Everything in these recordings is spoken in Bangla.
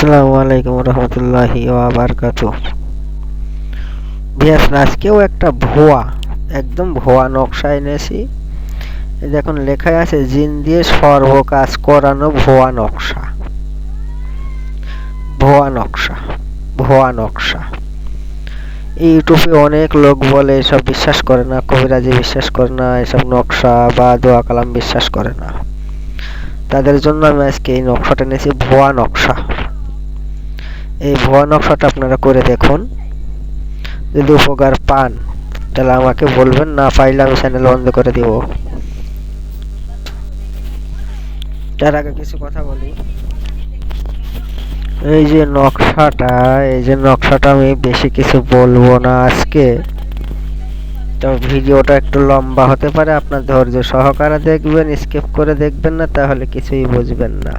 আসসালামু আলাইকুম রহমতুল্লাহি ওয়াবারকাতু আজকেও একটা ভুয়া, একদম ভুয়া নকশা এনেছি। দেখুন, লেখায় আছে, জিন দিয়ে সর্ব কাজ করানো ভুয়া নকশা। ভুয়া নকশা ভুয়া নকশা। ইউটিউবে অনেক লোক বলে, এসব বিশ্বাস করে না, কবিরাজি বিশ্বাস করে না, এসব নকশা বা দোয়া কালাম বিশ্বাস করে না। তাদের জন্য আমি আজকে এই নকশাটা নিয়েছি ভুয়া নকশা। এই ভুয়া নকশাটা আপনারা করে দেখুন। যদি উপকার পান, তাহলে আমাকে বলবেন, না পাইলে আমি চ্যানেল বন্ধ করে দিব। তার আগে কিছু কথা বলি। এই যে নকশাটা, এই যে নকশাটা আমি বেশি কিছু বলব না আজকে। তো ভিডিওটা একটু লম্বা হতে পারে, আপনার ধৈর্য সহকারে দেখবেন স্কিপ করে দেখবেন না, তাহলে কিছুই বুঝবেন না।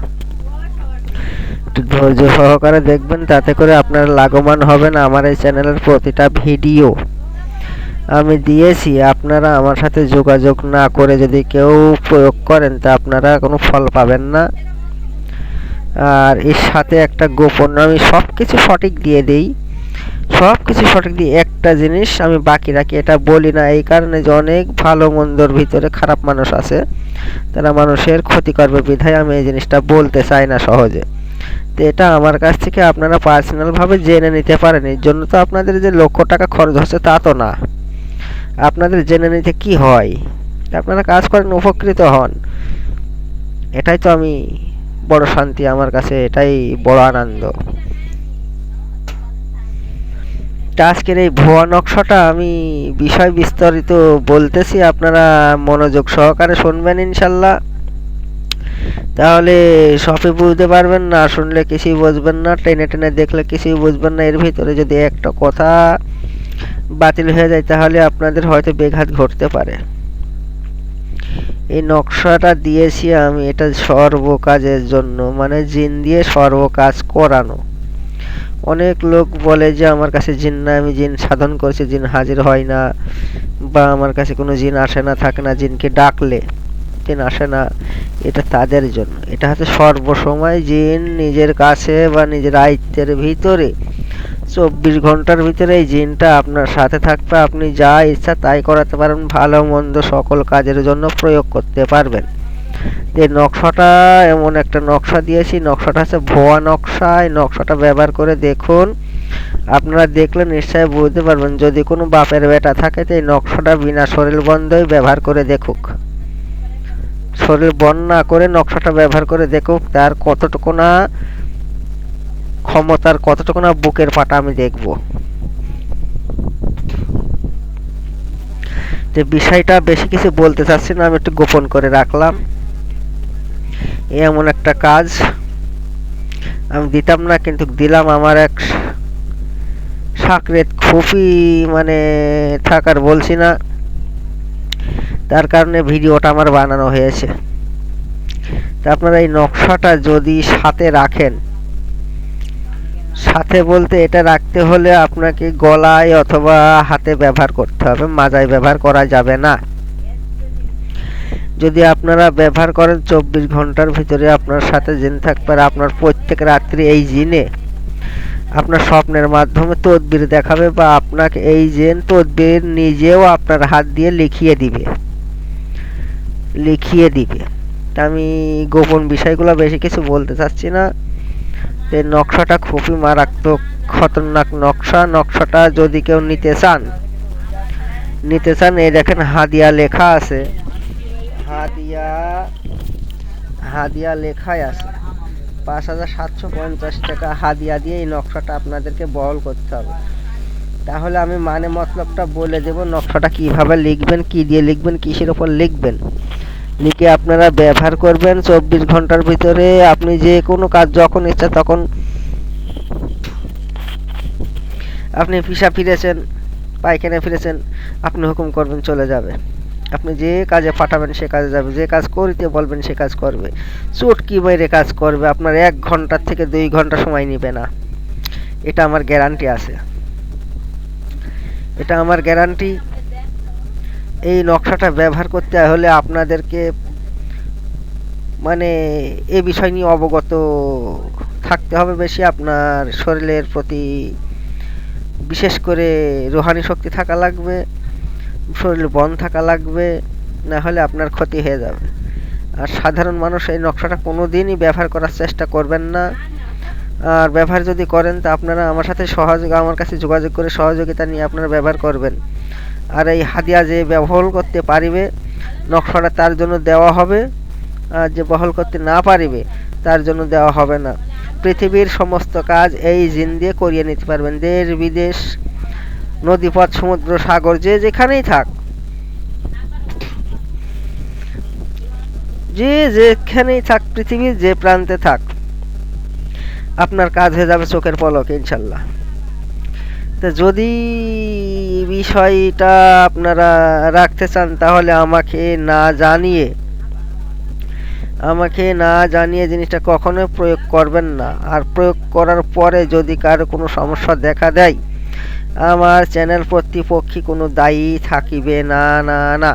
একটু ধৈর্য সহকারে দেখবেন, তাতে করে আপনার লাগমান হবেন আমার এই চ্যানেলের প্রতিটা ভিডিও। আমি দিয়েছি, আপনারা আমার সাথে যোগাযোগ না করে যদি কেউ প্রয়োগ করেন, তা আপনারা কোনো ফল পাবেন না। আর এর সাথে একটা গোপন, আমি সব কিছু সঠিক দিয়ে দিই। সব কিছু সঠিক দিয়ে একটা জিনিস আমি বাকি রাখি, এটা বলি না, এই কারণে যে অনেক ভালো মন্দর ভিতরে খারাপ মানুষ আছে, তারা মানুষের ক্ষতি করবে, বিধায় আমি এই জিনিসটা বলতে চাই না সহজে। তো এটা আমার কাছ থেকে আপনারা পার্সোনালভাবে জেনে নিতে পারেন। এর জন্য তো আপনাদের যে লক্ষ টাকা খরচ হচ্ছে তা তো না। আপনাদের জেনে নিতে কি হয়? আপনারা কাজ করেন, উপকৃত হন। এটাই তো আমি বড় শান্তি আমার কাছে, এটাই বড় আনন্দ। আজকের এই ভুয়া নকশাটা আমি বিষয় বিস্তারিত বলতেছি, আপনারা মনোযোগ সহকারে শুনবেন ইনশাল্লাহ। তাহলে সবই বুঝতে পারবেন না, শুনলে কিছুই বুঝবেন না, টেনে টেনে দেখলে কিছুই বুঝবেন না, এর ভিতরে যদি একটা কথা বাতিল হয়ে যায় তাহলে আপনাদের হয়তো বেঘাত ঘটতে পারে। এই নকশাটা দিয়েছি আমি, এটা সর্ব কাজের জন্য মানে জিন দিয়ে সর্ব কাজ করানো। অনেক লোক বলে যে আমার কাছে জিন না আমি জিন সাধন করছি, জিন হাজির হয় না, বা আমার কাছে কোনো জিন আসে না, থাকে না, জিনকে ডাকলে। জিন আসে না, এটা তাদের জন্য। এটা হচ্ছে সর্বসময় জিন নিজের কাছে বা নিজের আয়ত্তের ভিতরে। চব্বিশ ঘণ্টার ভিতরে এই জিনটা আপনার সাথে থাকবে, আপনি যা ইচ্ছা তাই করাতে পারেন, ভালো মন্দ সকল কাজের জন্য প্রয়োগ করতে পারবেন। যে নকশাটা, এমন একটা নকশা দিয়েছি, নকশাটা হচ্ছে ভুয়া নকশা। এই নকশাটা ব্যবহার করে দেখুন, আপনারা দেখলে নিশ্চয়ই বুঝতে পারবেন। যদি কোনো বাপের বেটা থাকে, তো এই নকশাটা বিনা শরীর বন্ধই ব্যবহার করে দেখুক। শরীর বন না করে নকশাটা ব্যবহার করে দেখুক তার কতটুকু না ক্ষমতার কতটুকু না বুকের পাটা আমি দেখব। যে বিষয়টা বেশি কিছু বলতে চাচ্ছি না, আমি একটু গোপন করে রাখলাম। এমন একটা কাজ। আমি দিতাম না, কিন্তু দিলাম আমার এক সাকরেত খুবই মানে থাকার বলছি না। তার কারণে ভিডিওটা আমার বানানো হয়েছে। তা আপনারা এই নকশাটা যদি সাথে রাখেন, সাথে বলতে এটা রাখতে হলে আপনাকে গলায় অথবা হাতে ব্যবহার করতে হবে, মাজায় ব্যবহার করা যাবে না। যদি আপনারা ব্যবহার করেন চব্বিশ ঘণ্টার ভিতরে আপনার সাথে জিন থাকবে আর আপনার প্রত্যেক রাত্রি এই জিনে আপনার স্বপ্নের মাধ্যমে তদবির দেখাবে বা আপনাকে এই জেন তদবির নিজেও আপনার হাত দিয়ে লিখিয়ে দিবে। লিখিয়ে দিবে। তা আমি গোপন বিষয়গুলো বেশি কিছু বলতে চাচ্ছি না। এই নকশাটা খুবই মারাত্মক, খতরনাক নকশা। নকশাটা যদি কেউ নিতে চান নিতে চান, এই দেখেন হাদিয়া লেখা আছে। হাদিয়া হাদিয়া লেখাই আছে। পাঁচ হাজার সাতশো পঞ্চাশ টাকা হাদিয়া দিয়ে এই নকশাটা আপনাদেরকে বহল করতে হবে। তাহলে আমি মানে মতলবটা বলে দেব, নকশাটা কীভাবে লিখবেন, কি দিয়ে লিখবেন, কিসের ওপর লিখবেন। লিখে আপনারা ব্যবহার করবেন চব্বিশ ঘণ্টার ভিতরে। আপনি যে কোনো কাজ যখন ইচ্ছা তখন আপনি পিসা ফিরেছেন, পায়খানা ফিরেছেন, আপনি হুকুম করবেন চলে যাবে। আপনি যে কাজে পাঠাবেন সে কাজে যাবে, যে কাজ করিতে বলবেন সে কাজ করবে। চটকি বাইরে কাজ করবে? আপনার এক ঘণ্টার থেকে দুই ঘণ্টা সময় নিবে না। এটা আমার গ্যারান্টি আছে। এটা আমার গ্যারান্টি এই নকশাটা ব্যবহার করতে হলে আপনাদেরকে মানে এ বিষয় নিয়ে অবগত থাকতে হবে বেশি। আপনার শরীরের প্রতি বিশেষ করে রোহানি শক্তি থাকা লাগবে, শরীর বন থাকা লাগবে, না হলে আপনার ক্ষতি হয়ে যাবে। আর সাধারণ মানুষ এই নকশাটা কোনো দিনই ব্যবহার করার চেষ্টা করবেন না। আর ব্যবহার যদি করেন তা আপনারা আমার সাথে সহযোগ আমার কাছে যোগাযোগ করে সহযোগিতা নিয়ে আপনারা ব্যবহার করবেন। আর এই হাদিয়া যে ব্যবহার করতে পারিবে, নকশাটা তার জন্য দেওয়া হবে, আর যে বহল করতে না পারিবে, তার জন্য দেওয়া হবে না। পৃথিবীর সমস্ত কাজ এই জিন দিয়ে করিয়ে নিতে পারবেন। দেশ বিদেশ নদীপথ সমুদ্র, সাগর, যে যেখানেই থাক। যে যেখানেই থাক পৃথিবীর যে প্রান্তে থাক, আপনার কাজ হয়ে যাবে চোখের পলক, ইনশাল্লাহ। তো যদি বিষয়টা আপনারা রাখতে চান তাহলে আমাকে না জানিয়ে, আমাকে না জানিয়ে জিনিসটা কখনোই প্রয়োগ করবেন না। আর প্রয়োগ করার পরে যদি কারও কোনো সমস্যা দেখা দেয়, আমার চ্যানেল কর্তৃপক্ষে কোনো দায়ী থাকিবে না না না।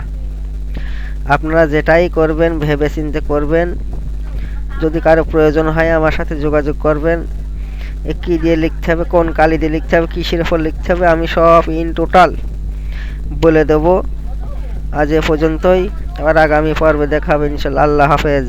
আপনারা যেটাই করবেন ভেবে চিন্তে করবেন। যদি কারও প্রয়োজন হয় আমার সাথে যোগাযোগ করবেন। কী দিয়ে লিখতে হবে, কোন কালি দিয়ে লিখতে হবে, কিসের উপর লিখতে হবে, আমি সব ইন টোটাল বলে দেবো। আজ এ পর্যন্তই, আবার আগামী পর্বে দেখাবো, ইনশাল্লাহ। আল্লাহ হাফেজ।